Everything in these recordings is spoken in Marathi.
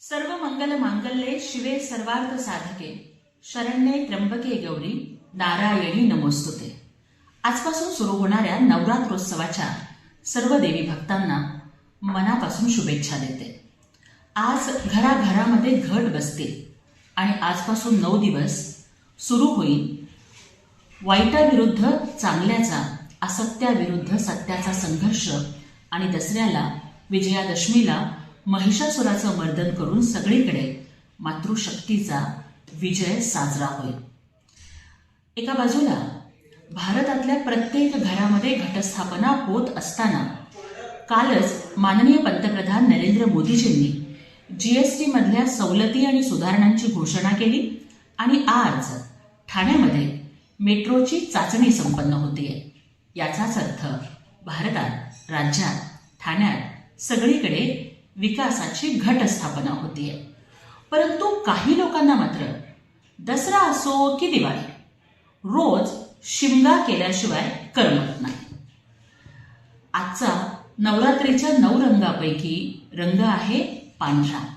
सर्व मंगल मांगल्ये शिवे सर्वार्थ साधके. शरण्ये त्र्यंबके गौरी नारायणी नमोस्तुते. आजपासून सुरू होणाऱ्या नवरात्रोत्सवाच्या सर्व देवी भक्तांना मनापासून शुभेच्छा देते. आज घराघरामध्ये घट बसतील आणि आजपासून नऊ दिवस सुरू होईल वाईटाविरुद्ध चांगल्याचा असत्याविरुद्ध सत्याचा संघर्ष आणि दसऱ्याला विजयादशमीला महिषासुराचं मर्दन करून सगळीकडे मातृशक्तीचा विजय साजरा होईल एका बाजूला भारतातल्या प्रत्येक घरामध्ये घटस्थापना होत असताना कालच माननीय पंतप्रधान नरेंद्र मोदीजींनी जीएसटी मधल्या सवलती आणि सुधारणांची घोषणा केली आणि आज ठाण्यामध्ये मेट्रोची चाचणी संपन्न होतीये. याचाच अर्थ भारतात राज्यात ठाण्यात सगळीकडे विकासाची घटस्थापना होतीये. परंतु काही लोकांना मात्र दसरा असो की दिवाळी रोज शिमगा केल्याशिवाय करमत नाही. आजचा नवरात्रीच्या नऊ रंगापैकी रंग आहे पांढरा.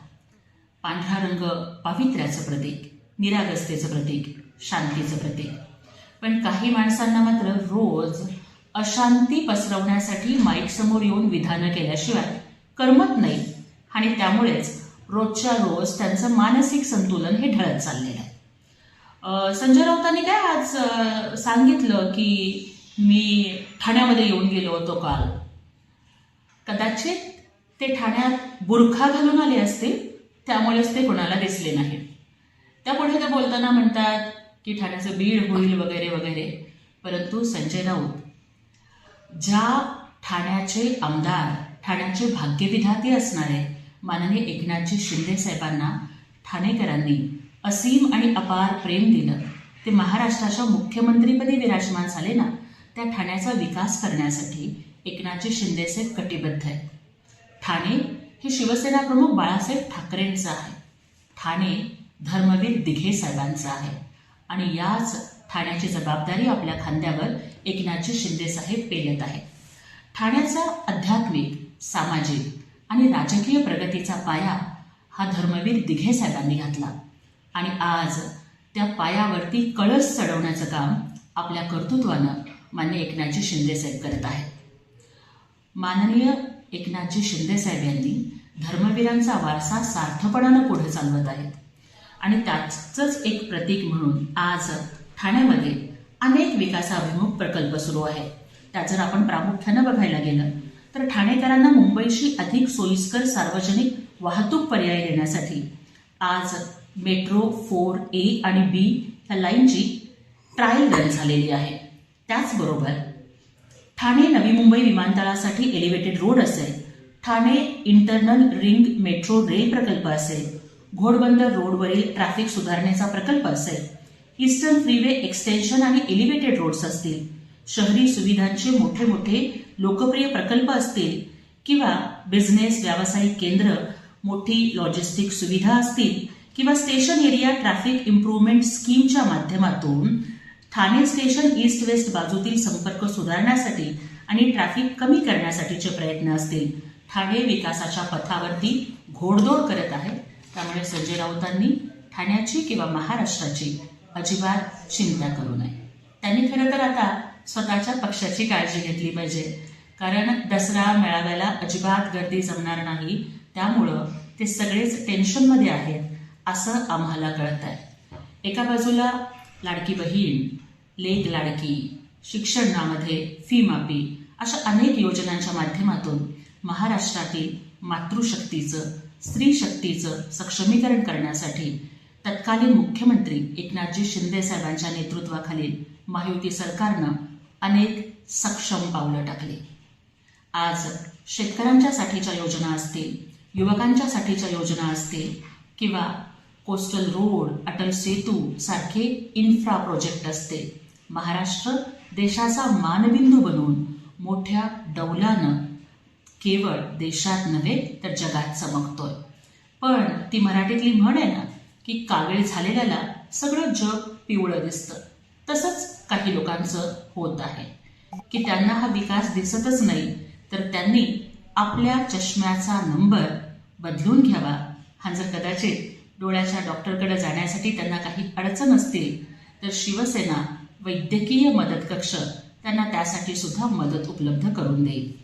पांढरा रंग पावित्र्याचं प्रतीक निरागस्तेचं प्रतीक शांतीचं प्रतीक. पण काही माणसांना मात्र रोज अशांती पसरवण्यासाठी माईक समोर येऊन विधानं केल्याशिवाय करमत नाही. आणि त्यामुळेच रोजच्या रोज त्यांचं मानसिक संतुलन हे ढळत चाललेलं. आहे संजय राऊतांनी काय आज सांगितलं की मी ठाण्यामध्ये येऊन गेलो होतो काल? कदाचित ते ठाण्यात बुरखा घालून आले असतील त्यामुळेच ते कोणाला दिसले नाहीत त्यापुढे ते बोलताना म्हणतात की ठाण्याचं बीड होईल वगैरे वगैरे. परंतु संजय राऊत ज्या ठाण्याचे आमदार ठाण्याचे भाग्यविधाते असणारे माननीय एकनाथजी शिंदे साहेबांना ठाणेकरांनी असीम आणि अपार प्रेम दिलं. ते महाराष्ट्राच्या मुख्यमंत्रीपदी विराजमान झाले ना त्या ठाण्याचा विकास करण्यासाठी एकनाथजी शिंदेसाहेब कटिबद्ध आहेत. ठाणे हे शिवसेना प्रमुख बाळासाहेब ठाकरेंचं आहे. ठाणे धर्मवीर दिघे साहेबांचं आहे. आणि याच ठाण्याची जबाबदारी आपल्या खांद्यावर एकनाथजी शिंदे साहेब पेलत आहेत. ठाण्याचा आध्यात्मिक सामाजिक आणि राजकीय प्रगतीचा पाया हा धर्मवीर दिघे साहेबांनी घातला. आणि आज त्या पायावरती कळस चढवण्याचं काम आपल्या कर्तृत्वानं मान्य एकनाथजी शिंदे साहेब करत आहेत. माननीय एकनाथजी शिंदे साहेब यांनी धर्मवीरांचा वारसा सार्थपणानं पुढे चालवत आहेत. आणि त्याचंच एक प्रतीक म्हणून आज ठाण्यामध्ये अनेक विकासाभिमुख प्रकल्प सुरू आहेत. त्यात जर आपण प्रामुख्यानं बघायला गेलं तर ठाणेकरांना मुंबईशी अधिक सोयीस्कर सार्वजनिक वाहतूक पर्याय देण्यासाठी आज मेट्रो फोर ए आणि बी ह्या लाईनची ट्रायल रन झालेली आहे. त्याचबरोबर ठाणे नवी मुंबई विमानतळासाठी एलिव्हेटेड रोड असेल Thane internal ring metro rail प्रकल्प असेल घोडबंदर रोडवरील ट्रॅफिक सुधारणेचा प्रकल्प असेल ईस्टर्न फ्रीवे एक्सटेन्शन आणि एलिव्हेटेड रोड्स असतील शहरी सुविधांचे मोठे मोठे लोकप्रिय प्रकल्प असतील किंवा बिझनेस व्यावसायिक केंद्र मोठी लॉजिस्टिक सुविधा असतील किंवा स्टेशन एरिया ट्रॅफिक इम्प्रूव्हमेंट स्कीमच्या माध्यमातून ठाणे स्टेशन ईस्ट वेस्ट बाजूतील संपर्क सुधारण्यासाठी आणि ट्रॅफिक कमी करण्यासाठीचे प्रयत्न असतील. ठाणे विकासाच्या पथावरती घोडदौड करत आहे. त्यामुळे संजय राऊतांनी ठाण्याची किंवा महाराष्ट्राची अजिबात चिंता करू नये. त्यांनी खरं तर आता स्वतःच्या पक्षाची काळजी घेतली पाहिजे. कारण दसरा मेळाव्याला अजिबात गर्दी जमणार नाही. त्यामुळं ते सगळेच टेन्शनमध्ये आहेत असं आम्हाला कळत आहे एका बाजूला लाडकी बहीण लेक लाडकी शिक्षणामध्ये फी माफी अशा अनेक योजनांच्या माध्यमातून महाराष्ट्रातील मातृशक्तीचं स्त्री शक्तीचं सक्षमीकरण करण्यासाठी तत्कालीन मुख्यमंत्री एकनाथजी शिंदे साहेबांच्या नेतृत्वाखालील महायुती सरकारनं अनेक सक्षम पावलं टाकली. आज शेतकऱ्यांच्या साठीच्या योजना असतील युवकांच्या साठीच्या योजना असतील किंवा कोस्टल रोड अटल सेतू सारखे इन्फ्रा प्रोजेक्ट असतील महाराष्ट्र देशाचा मानबिंदू बनवून मोठ्या डौलानं केवळ देशात नव्हे तर जगात चमकतोय. पण ती मराठीतली म्हण आहे ना की कावेळ झालेल्याला सगळं जग पिवळं दिसतं. तसंच काही लोकांचं होत आहे. की त्यांना हा विकास दिसतच नाही तर त्यांनी आपल्या चष्म्याचा नंबर बदलून घ्यावा. हा जर कदाचित डोळ्याच्या डॉक्टरकडे जाण्यासाठी त्यांना काही अडचण असतील तर शिवसेना वैद्यकीय मदत कक्ष त्यांना त्यासाठी सुद्धा मदत उपलब्ध करून देईल.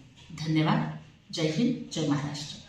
धन्यवाद. जय हिंद जय महाराष्ट्र.